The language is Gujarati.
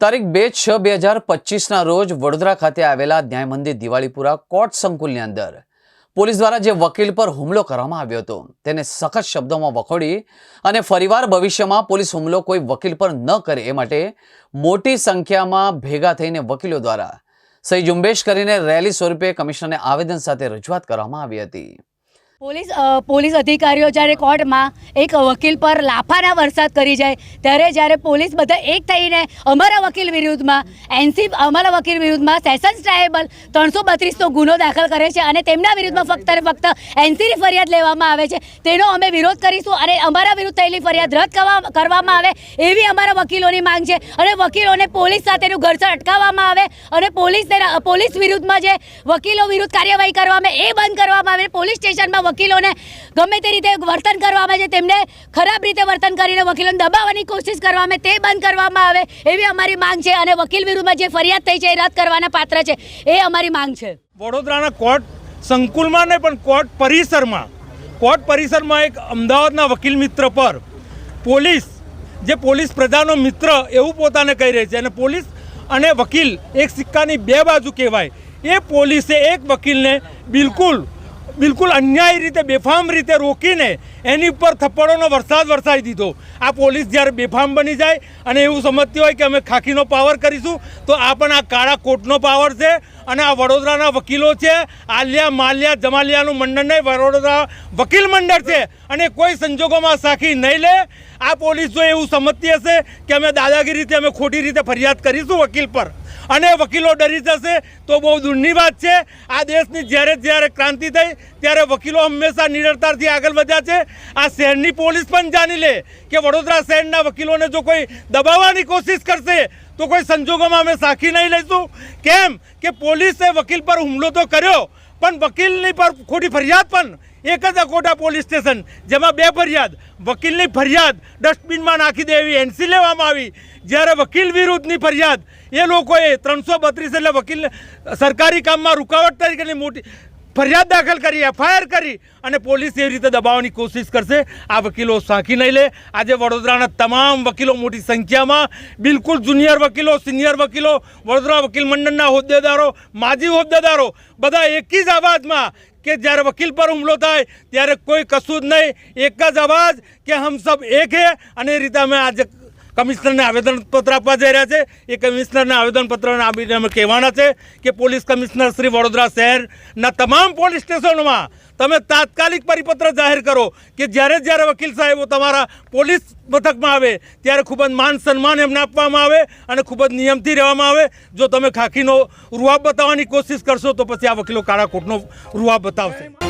તારીખ બે છ બે હજાર પચીસના રોજ વડોદરા ખાતે આવેલા ન્યાય મંદિર દિવાળીપુરા કોર્ટ સંકુલની અંદર પોલીસ દ્વારા જે વકીલ પર હુમલો કરવામાં આવ્યો હતો, તેને સખત શબ્દોમાં વખોડી અને ફરીવાર ભવિષ્યમાં પોલીસ હુમલો કોઈ વકીલ પર ન કરે એ માટે મોટી સંખ્યામાં ભેગા થઈને વકીલો દ્વારા સહી ઝુંબેશ કરીને રેલી સ્વરૂપે કમિશનરને આવેદન સાથે રજૂઆત કરવામાં આવી હતી. પોલીસ પોલીસ અધિકારીઓ જ્યારે કોર્ટમાં એક વકીલ પર લાફાના વરસાદ કરી જાય, ત્યારે જ્યારે પોલીસ બધા એક થઈને અમારા વકીલ વિરુદ્ધમાં, એનસી અમારા વકીલ વિરુદ્ધમાં સેશન્સ ટ્રાયબલ ત્રણસો બત્રીસનો ગુનો દાખલ કરે છે અને તેમના વિરુદ્ધમાં ફક્ત અને ફક્ત એનસીની ફરિયાદ લેવામાં આવે છે. તેનો અમે વિરોધ કરીશું અને અમારા વિરુદ્ધ થયેલી ફરિયાદ રદ કરવા- કરવામાં આવે એવી અમારા વકીલોની માંગ છે. અને વકીલોને પોલીસ સાથેનું ઘર્ષણ અટકાવવામાં આવે અને પોલીસને, પોલીસ વિરુદ્ધમાં જે વકીલો વિરુદ્ધ કાર્યવાહી કરવામાં આવે એ બંધ કરવામાં આવે, પોલીસ સ્ટેશનમાં વકીલોને ગમે તે રીતે વર્તન કરવામાં આવે છે, તેમને ખરાબ રીતે વર્તન કરીને વકીલોને દબાવવાની કોશિશ કરવામાં તે બંધ કરવામાં આવે, એવી અમારી માંગ છે. અને વકીલ વિરુદ્ધમાં જે ફરિયાદ થઈ છે, એ રદ કરવાના પાત્ર છે, એ અમારી માંગ છે. વડોદરાના કોર્ટ સંકુલમાં નહીં, પણ કોર્ટ પરિસરમાં કોર્ટ પરિસરમાં એક અમદાવાદના વકીલ મિત્ર પર પોલીસ, જે પોલીસ પ્રજાનો મિત્ર, એવું પોતાને કહી રહી છે. અને પોલીસ અને વકીલ એક સિક્કાની બે બાજુ કહેવાય. એ પોલીસે એક વકીલને બિલકુલ બિલકુલ અન્યાય રીતે, બેફામ રીતે રોકીને એની ઉપર થપ્પડોનો વરસાદ વરસાવી દીધો. આ પોલીસ જ્યારે બેફામ બની જાય અને એવું સમજતી હોય કે અમે ખાખીનો પાવર કરીશું, તો આ પણ આ કાળા કોટનો પાવર છે અને આ વડોદરાના વકીલો છે. આલિયા માલિયા જમાલિયાનું મંડળ નહીં, વડોદરા વકીલ મંડળ છે અને કોઈ સંજોગોમાં સાખી નહીં લે. આ પોલીસ જો એવું સમજતી હશે કે અમે દાદાગીરીથી, અમે ખોટી રીતે ફરિયાદ કરીશું વકીલ પર અને વકીલો ડરી જશે, તો બહુ દૂરની વાત છે. આ દેશની જ્યારે જ્યારે ક્રાંતિ થઈ ત્યારે વકીલો હંમેશા નિડરતાથી આગળ વધ્યા છે. આ શહેરની પોલીસ પણ જાણી લે કે વડોદરા શહેરના વકીલોને જો કોઈ દબાવવાની કોશિશ કરશે, તો કોઈ સંજોગોમાં અમે સાખી નહીં લઈશું. કેમ કે પોલીસે વકીલ પર હુમલો તો કર્યો, પણ વકીલની પર ખોટી ફરિયાદ પણ એક જ અકોટા પોલીસ સ્ટેશન, જેમાં બે ફરિયાદ. વકીલની ફરિયાદ ડસ્ટબિનમાં નાખી દેવી, એનસી લેવામાં આવી. જ્યારે વકીલ વિરુદ્ધની ફરિયાદ, એ લોકોએ ત્રણસો બત્રીસ એટલે વકીલ સરકારી કામમાં રૂકાવટ તરીકેની મોટી ફરિયાદ દાખલ કરી, એફઆઈઆર કરી અને પોલીસ એવી રીતે દબાવવાની કોશિશ કરશે. આ વકીલો સાંકી નહીં લે. આજે વડોદરાના તમામ વકીલો મોટી સંખ્યામાં, બિલકુલ જુનિયર વકીલો, સિનિયર વકીલો, વડોદરા વકીલ મંડળના હોદ્દેદારો, માજી હોદ્દેદારો, બધા એક જ અવાજમાં કે જ્યારે વકીલ પર હુમલો થાય, ત્યારે કોઈ કશું જ નહીં. એક જ અવાજ કે હમ સબ એક હે અને એ રીતે અમે આજે કમિશનરને આવેદનપત્ર આપવા જઈ રહ્યા છે. એ કમિશનરને આવેદનપત્ર આપીને અમે કહેવાના છે કે પોલીસ કમિશનર શ્રી વડોદરા શહેરના તમામ પોલીસ સ્ટેશનોમાં તમે તાત્કાલિક પરિપત્ર જાહેર કરો કે જ્યારે જ્યારે વકીલ સાહેબો તમારા પોલીસ મથકમાં આવે, ત્યારે ખૂબ જ માન સન્માન એમને આપવામાં આવે અને ખૂબ જ નિયમથી રહેવામાં આવે. જો તમે ખાખીનો રૂઆબ બતાવવાની કોશિશ કરશો તો પછી આ વકીલો કાળા કોટનો રૂઆબ બતાવશે.